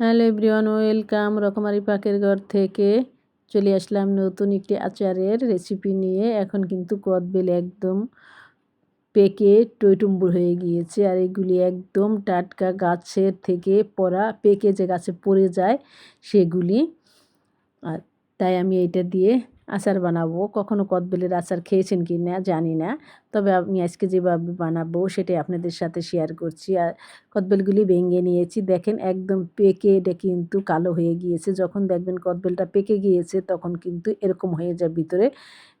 Hello everyone, welcome রকমারি পাকের ঘর থেকে চলে আসলাম নতুন একটি আচারের রেসিপি নিয়ে। এখন কিন্তু কদবেল একদম পেকে টইটুম্বুর হয়ে গিয়েছে আর এগুলি একদম টাটকা গাছের থেকে পড়া, পেকে যে গাছে পড়ে যায় সেগুলি। আর তাই আমি এটা দিয়ে আচার বানাবো। কখনো কদবেলের আচার খেয়েছেন কি না জানি না। তবে আমি আজকে যেভাবে বানাবো সেটাই আপনাদের সাথে শেয়ার করছি। আর কদবেলগুলি ভেঙে নিয়েছি। দেখেন একদম পেকে এটা কিন্তু কালো হয়ে গিয়েছে। যখন দেখবেন কদবেলটা পেকে গিয়েছে তখন কিন্তু এরকম হয়ে যায় ভিতরে।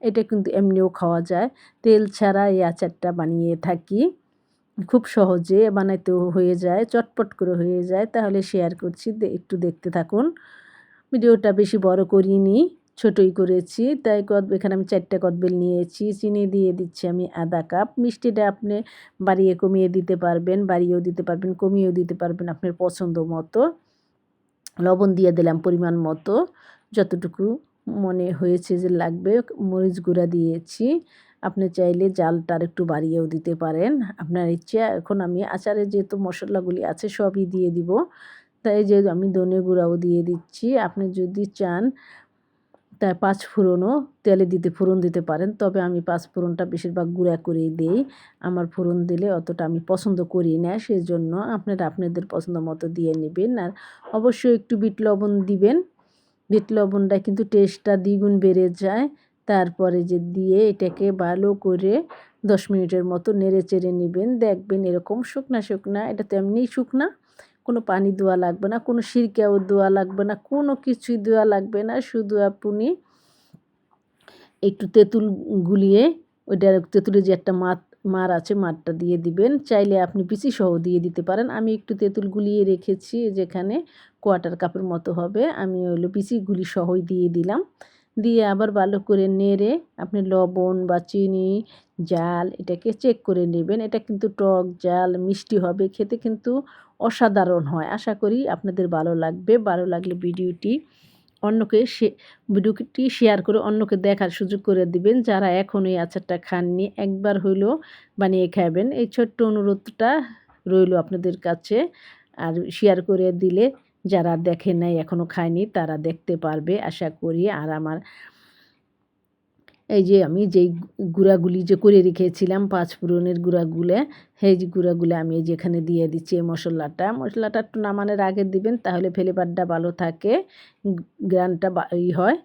এটা কিন্তু এমনিও খাওয়া যায়। তেল ছাড়া এই আচারটা বানিয়ে থাকি। খুব সহজে বানাইতেও হয়ে যায়, চটপট করে হয়ে যায়। তাহলে শেয়ার করছি। একটু দেখতে থাকুন। ভিডিওটা বেশি বড় করিনি। ছোটই করেছি। তাই কদ, এখানে আমি চারটে কদবেল নিয়েছি। চিনি দিয়ে দিচ্ছি আমি আধা কাপ। মিষ্টিটা আপনি বাড়িয়ে কমিয়ে দিতে পারবেন, বাড়িয়েও দিতে পারবেন, কমিয়েও দিতে পারবেন আপনার পছন্দ মতো। লবণ দিয়ে দিলাম পরিমাণ মতো। যতটুকু মনে হয়েছে যে লাগবে, মরিচ গুঁড়া দিয়েছি। আপনি চাইলে জালটা আর একটু বাড়িয়েও দিতে পারেন। আপনার ইচ্ছে, এখন আমি আচারে যেহেতু মশলাগুলি আছে সবই দিয়ে দিব। তাই যে আমি ধনে গুঁড়াও দিয়ে দিচ্ছি। আপনি যদি চান তাই পাঁচ ফোড়নও তেলে দিতে, ফোড়ন দিতে পারেন। তবে আমি পাঁচ ফোড়নটা বেশিরভাগ গুঁড়া করেই দিই। আমার ফোড়ন দিলে অতটা আমি পছন্দ করি না সেই জন্য আপনারা আপনাদের পছন্দ মতো দিয়ে নেবেন। আর অবশ্যই একটু বিট লবণ দিবেন। বিট লবণটা কিন্তু টেস্টটা দ্বিগুণ বেড়ে যায়। তারপরে যে দিয়ে এটাকে ভালো করে দশ মিনিটের মতো নেড়ে চেড়ে নেবেন। দেখবেন এরকম শুকনা শুকনা এটা তো এমনিই শুকনা কোনো পানি দোয়া লাগবে না, কোনো সিরকাও দোয়া লাগবে না, কোনো কিছুই দেওয়া লাগবে না, শুধু আপনি একটু তেঁতুল গুলিয়ে ওইটার তেঁতুলের যে একটা মাত, মার আছে মারটা দিয়ে দিবেন। চাইলে আপনি পিসি সহ দিয়ে দিতে পারেন। আমি একটু তেঁতুল গুলিয়ে রেখেছি, যেখানে কোয়াটার কাপের মতো হবে। আমি হলো পিসি গুলি সহই দিয়ে দিলাম। দিয়ে আবার ভালো করে নেড়ে আপনি লবণ বা চিনি, জাল এটাকে চেক করে নেবেন। এটা কিন্তু টক জাল, মিষ্টি হবে, খেতে কিন্তু অসাধারণ হয়। আশা করি আপনাদের ভালো লাগবে। ভালো লাগলে ভিডিওটি অন্যকে ভিডিওটি শেয়ার করে অন্যকে দেখার সুযোগ করে দিবেন। যারা এখন এই আচারটা খাননি, একবার হইলেও বানিয়ে খাবেন এই ছোট্ট অনুরোধটা রইল আপনাদের কাছে। আর শেয়ার করে দিলে যারা দেখে নাই এখনও খায়নি, তারা দেখতে পারবে, আশা করি। আর আমার এই যে আমি যেই গুঁড়াগুলি যে করে রেখেছিলাম পাঁচ ফোড়নের গুঁড়াগুলো, সেই গুঁড়াগুলো আমি যেখানে দিয়ে দিচ্ছি এই মশলাটা। মশলাটা একটু নামানোর আগে দিবেন, তাহলে ফ্লেভারটা ভালো থাকে, গ্রানটা ই হয়।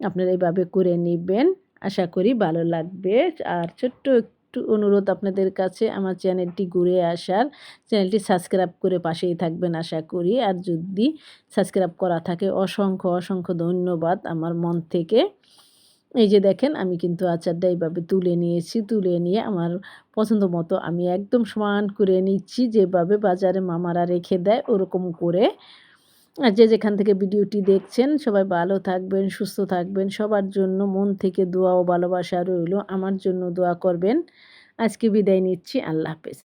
আপনারা এইভাবে করে নেবেন, আশা করি ভালো লাগবে। আর ছোট্ট একটু অনুরোধ আপনাদের কাছে, আমার চ্যানেলটি ঘুরে আসার, চ্যানেলটি সাবস্ক্রাইব করে পাশেই থাকবেন, আশা করি। আর যদি সাবস্ক্রাইব করা থাকে, অসংখ্য অসংখ্য ধন্যবাদ আমার মন থেকে। এই যে দেখেন, আমি কিন্তু আচারটা এইভাবে তুলে নিয়েছি, তুলে নিয়ে আমার পছন্দ মতো আমি একদম সমান করে নিচ্ছি, যেভাবে বাজারে মামারা রেখে দেয় ওরকম করে। আর যে যেখান থেকে ভিডিওটি দেখছেন, সবাই ভালো থাকবেন, সুস্থ থাকবেন, সবার জন্য মন থেকে দোয়া ও ভালোবাসা রইল। আমার জন্য দোয়া করবেন। আজকে বিদায় নিচ্ছি, আল্লাহ হাফেজ।